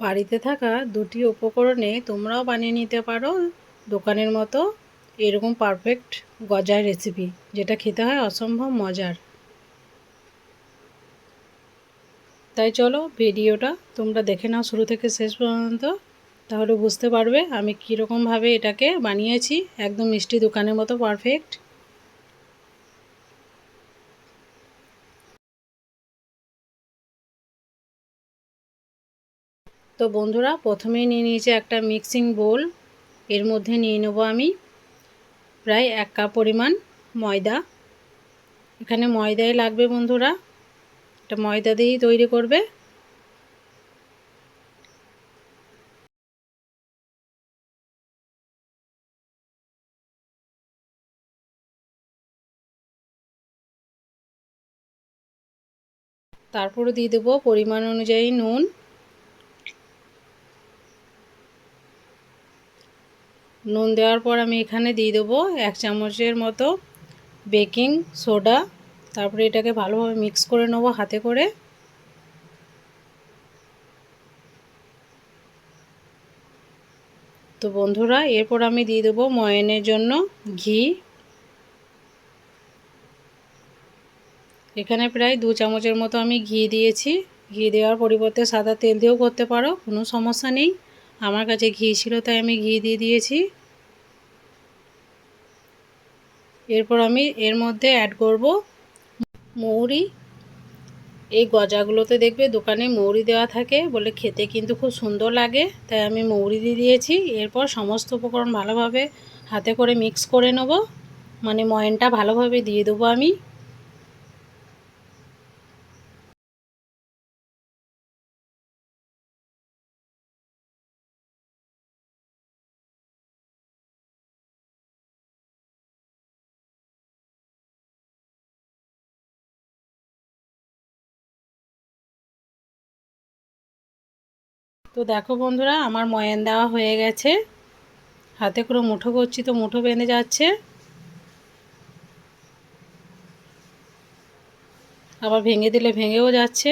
বাড়িতে থাকা দুটি উপকরণে তোমরাও বানিয়ে নিতে পারো দোকানের মতো। এরকম পারফেক্ট গজার রেসিপি যেটা খেতে হয় অসম্ভব মজার। তাই চলো ভিডিওটা তোমরা দেখে নাও শুরু থেকে শেষ পর্যন্ত, তাহলে বুঝতে পারবে আমি কীরকমভাবে এটাকে বানিয়েছি। একদম মিষ্টি দোকানের মতো পারফেক্ট তো বন্ধুরা, প্রথমেই নিয়ে নিয়েছি একটা মিক্সিং বোল এর মধ্যে নিয়ে নেব আমি প্রায় এক কাপ পরিমাণ ময়দা। এখানে ময়দাই লাগবে বন্ধুরা। এটা ময়দা দিয়েই তৈরি করবে। তারপরে দিয়ে দেবো পরিমাণ অনুযায়ী নুন। নুন দেওয়ার পর আমি এখানে দিয়ে দেবো এক চামচের মতো বেকিং সোডা। তারপরে এটাকে ভালোভাবে মিক্স করে নেব হাতে করে। তো বন্ধুরা, এরপর আমি দিয়ে দেবো ময়নের জন্য ঘি। এখানে প্রায় দু চামচের মতো আমি ঘি দিয়েছি। ঘি দেওয়ার পরিবর্তে সাদা তেল দিয়েও করতে পারো, কোনো সমস্যা নেই। আমার কাছে ঘি ছিল, তাই আমি ঘি দিয়ে দিয়েছি। এরপর আমি এর মধ্যে অ্যাড করব মৌরি। এই গজাগুলোতে দেখবে দোকানে মৌরি দেওয়া থাকে বলে খেতে কিন্তু খুব সুন্দর লাগে, তাই আমি মৌরি দিয়ে দিয়েছি। এরপর সমস্ত উপকরণ ভালোভাবে হাতে করে মিক্স করে নেব। মানে ময়নটা ভালোভাবে দিয়ে দেবো আমি। তো দেখো বন্ধুরা, আমার ময়ান দেওয়া হয়ে গেছে। হাতে করে মুঠো করছি তো মুঠো বেঁধে যাচ্ছে। আবার ভেঙে দিলে ভেঙেও যাচ্ছে।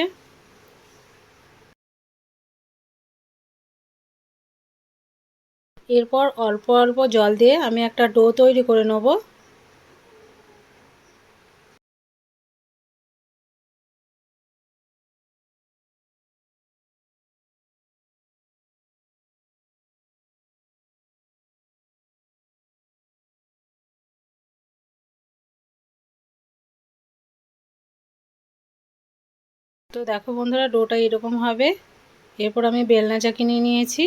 এরপর অল্প অল্প জল দিয়ে আমি একটা ডো তৈরি করে নেব। তো দেখো বন্ধুরা, ডোটা এরকম হবে। এরপর আমি বেলনা চাকি নিয়ে নিয়েছি।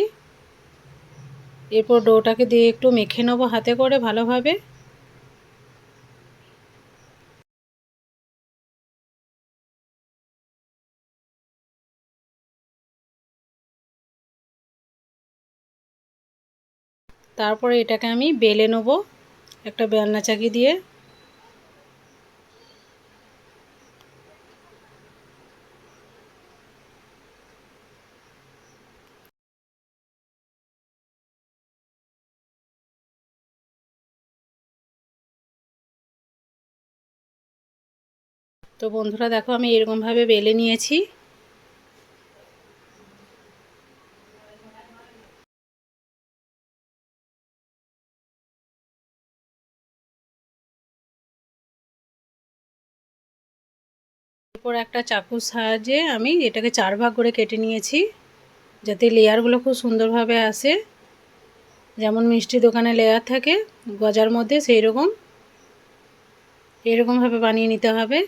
এরপর ডোটাকে দিয়ে একটু মেখে নেব হাতে করে ভালোভাবে। তারপরে এটাকে আমি বেলে নেব একটা বেলনা চাকি দিয়ে। তো বন্ধুরা দেখো আমি এরকমভাবে বেলে নিয়েছি। এরপর একটা চাকুর সাহায্যে আমি এটাকে চার ভাগ করে কেটে নিয়েছি, যাতে লেয়ারগুলো খুব সুন্দরভাবে আসে। যেমন মিষ্টি দোকানে লেয়ার থাকে, গজার মধ্যে সেই রকম এরকমভাবে বানিয়ে নিতে হবে।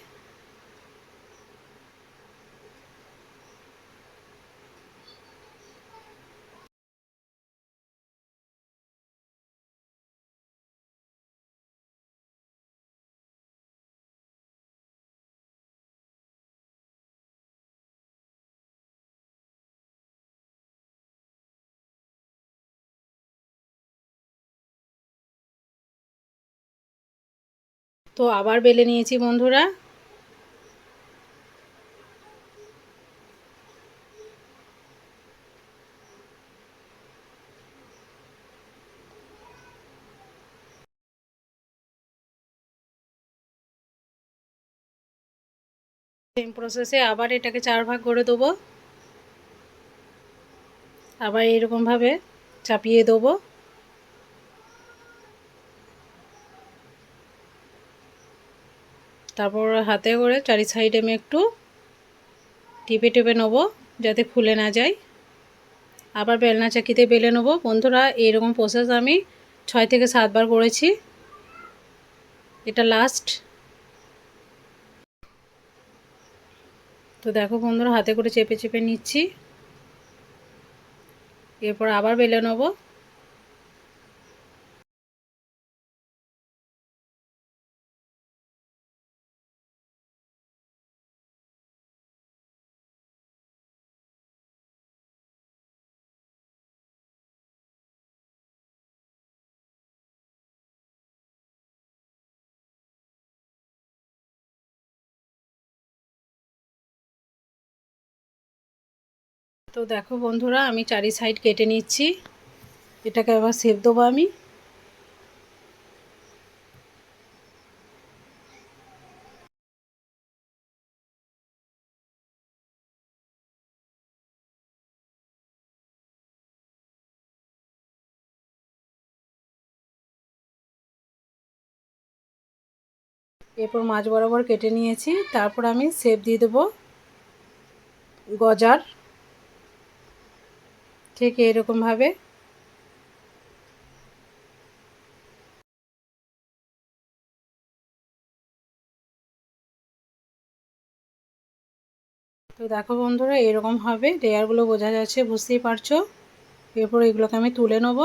তো আবার বেলে নিয়েছি বন্ধুরা। সেম প্রসেসে আবার এটাকে চার ভাগ করে দেবো। আবার এরকমভাবে চাপিয়ে দেবো। তারপর হাতে করে চারি সাইডে আমি একটু টিপে টিপে নেব যাতে খুলে না যায়। আবার বেলনা চাকিতে বেলে নেব। বন্ধুরা এরকম প্রসেস আমি ছয় থেকে সাতবার করেছি। এটা লাস্ট তো দেখো বন্ধুরা, হাতে করে চেপে চেপে নিচ্ছি। এরপর আবার বেলে নেব। তো দেখো বন্ধুরা, আমি চারি সাইড কেটে নিচ্ছি। এটাকে আবার সেপ দেবো আমি। এরপর মাছ বরাবর কেটে নিয়েছি। তারপর আমি সেপ দিয়ে দেবো গজার। ঠিক এরকমভাবে তো দেখো বন্ধুরা, এরকম হবে লেয়ারগুলো বোঝা যাচ্ছে, বুঝতেই পারছ? এরপর এগুলোকে আমি তুলে নেব।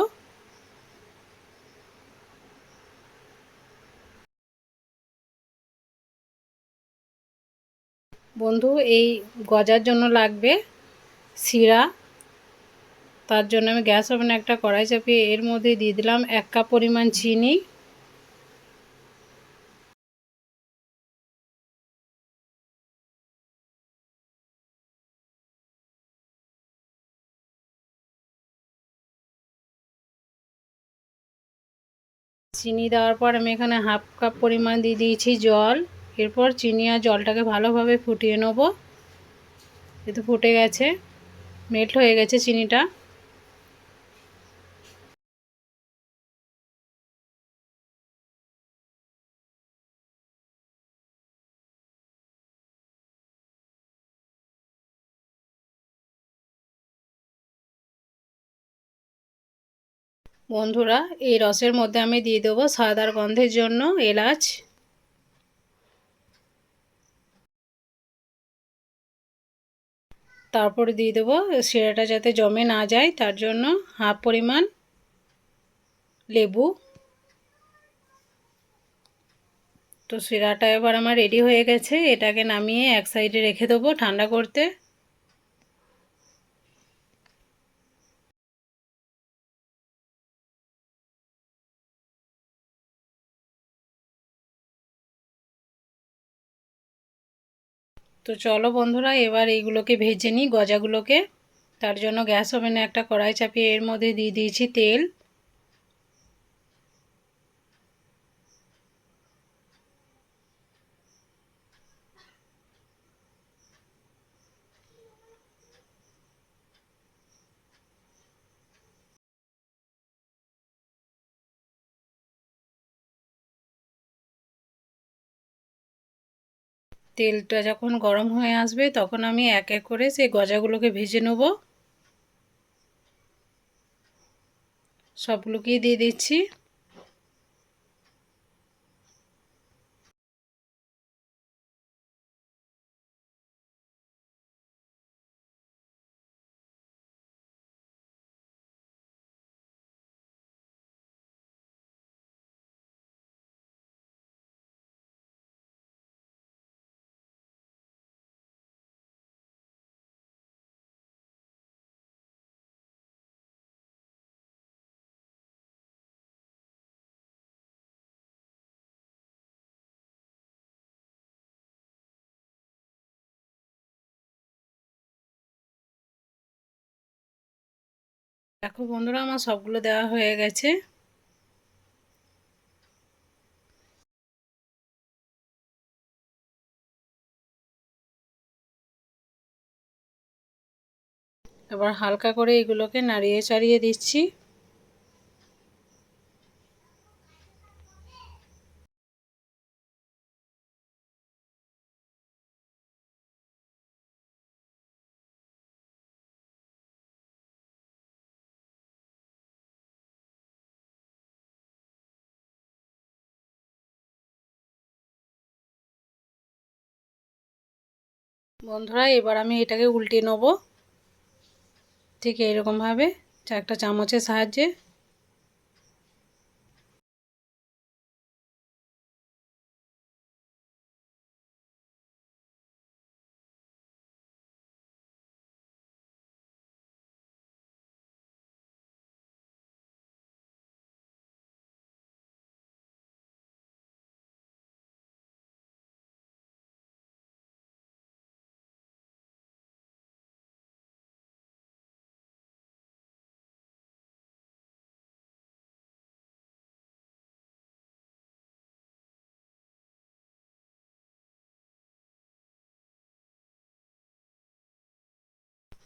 বন্ধু, এই গজার জন্য লাগবে শিরা। তার জন্য আমি গ্যাস ওভেনে একটা কড়াই চাপিয়ে এর মধ্যে দিয়ে দিলাম এক কাপ পরিমাণ চিনি। চিনি দেওয়ার পর আমি এখানে হাফ কাপ পরিমাণ দিয়ে দিয়েছি জল। এরপর চিনি আর জলটাকে ভালোভাবে ফুটিয়ে নেব। যেহেতু ফুটে গেছে মেল্ট হয়ে গেছে চিনিটা। বন্ধুরা, এই রসের মধ্যে আমি দিয়ে দেবো সাদার গন্ধের জন্য এলাচ। তারপরে দিয়ে দেবো শিরাটা যাতে জমে না যায়, তার জন্য হাফ পরিমাণ লেবু। তো শিরাটা এবার আমার রেডি হয়ে গেছে, এটাকে নামিয়ে এক সাইডে রেখে দেবো ঠান্ডা করতে। তো চলো বন্ধুরা, এবার এইগুলোকে ভেজে নিই, গজাগুলোকে। তার জন্য গ্যাস ওভেনে একটা কড়াই চাপিয়ে এর মধ্যে দিয়ে দিয়েছি তেল। তেলটা যখন গরম হয়ে আসবে, তখন আমি এক এক করে সেই গজাগুলোকে ভেজে নেব। সবগুলোকেই দিয়ে দিচ্ছি। দেখো বন্ধুরা আমার সবগুলো দেওয়া হয়ে গেছে। এবার হালকা করে এগুলোকে নাড়িয়ে চাড়িয়ে দিচ্ছি। বন্ধুরা এবার আমি এটাকে উল্টে নেব। ঠিক এইরকমভাবে চারটা চামচের সাহায্যে।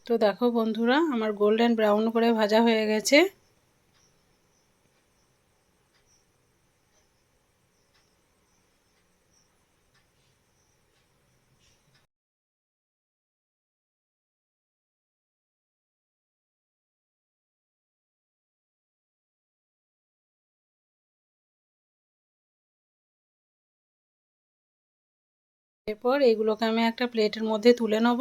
তো দেখো বন্ধুরা, আমার গোল্ডেন ব্রাউন করে ভাজা হয়ে গেছে। এরপর এগুলোকে আমি একটা প্লেটের মধ্যে তুলে নেব।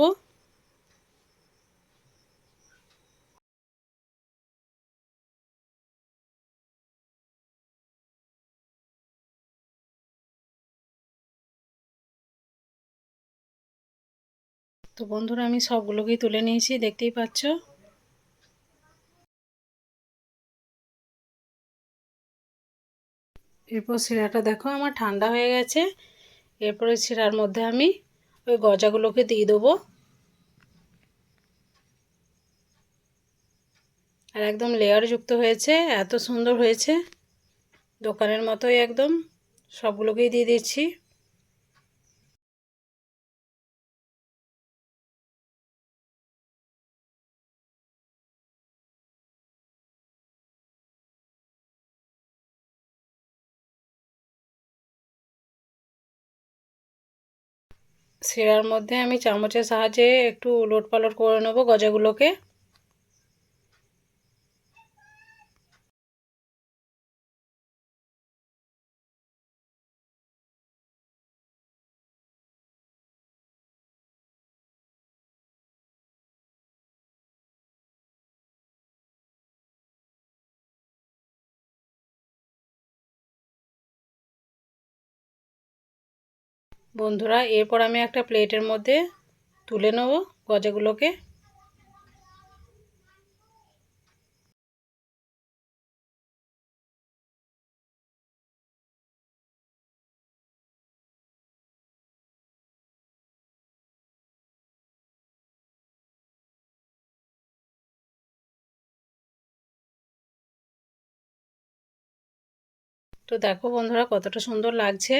তো বন্ধুরা, আমি সবগুলোকেই তুলে নিয়েছি, দেখতেই পাচ্ছ। এরপর শিরাটা দেখো, আমার ঠান্ডা হয়ে গেছে। এরপরে শিরার মধ্যে আমি ওই গজাগুলোকে দিয়ে দেবো। আর একদম লেয়ার যুক্ত হয়েছে, এত সুন্দর হয়েছে। দোকানের মতোই একদম, সবগুলোকেই দিয়ে দিচ্ছি। শিরার মধ্যে আমি চামচের সাহায্যে একটু উলট পালট করে নেব গজাগুলোকে। বন্ধুরা, এরপর আমি একটা প্লেটের মধ্যে তুলে নেব গজাগুলোকে। তো দেখো বন্ধুরা, কতটা সুন্দর লাগছে।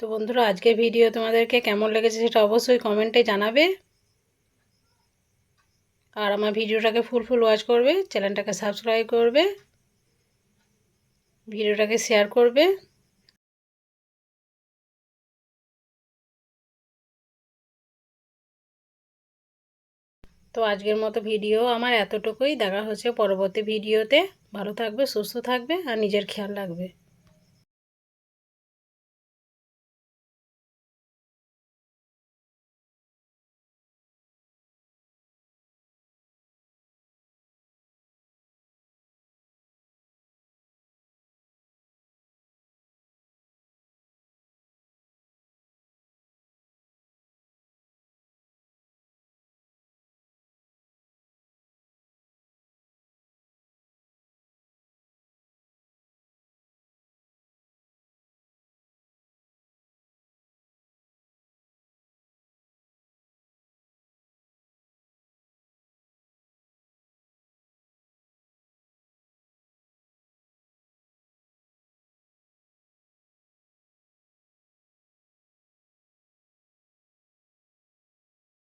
তো বন্ধুরা, আজকের ভিডিও তোমাদেরকে কেমন লেগেছে সেটা অবশ্যই কমেন্টে জানাবে। আর আমার ভিডিওটাকে ফুল ফুল ওয়াচ করবে চ্যানেলটাকে সাবস্ক্রাইব করবে ভিডিওটাকে শেয়ার করবে। তো আজকের মতো ভিডিও আমার এতটুকুই। দেখা হচ্ছে পরবর্তী ভিডিওতে ভালো থাকবে, সুস্থ থাকবে, আর নিজের খেয়াল রাখবে।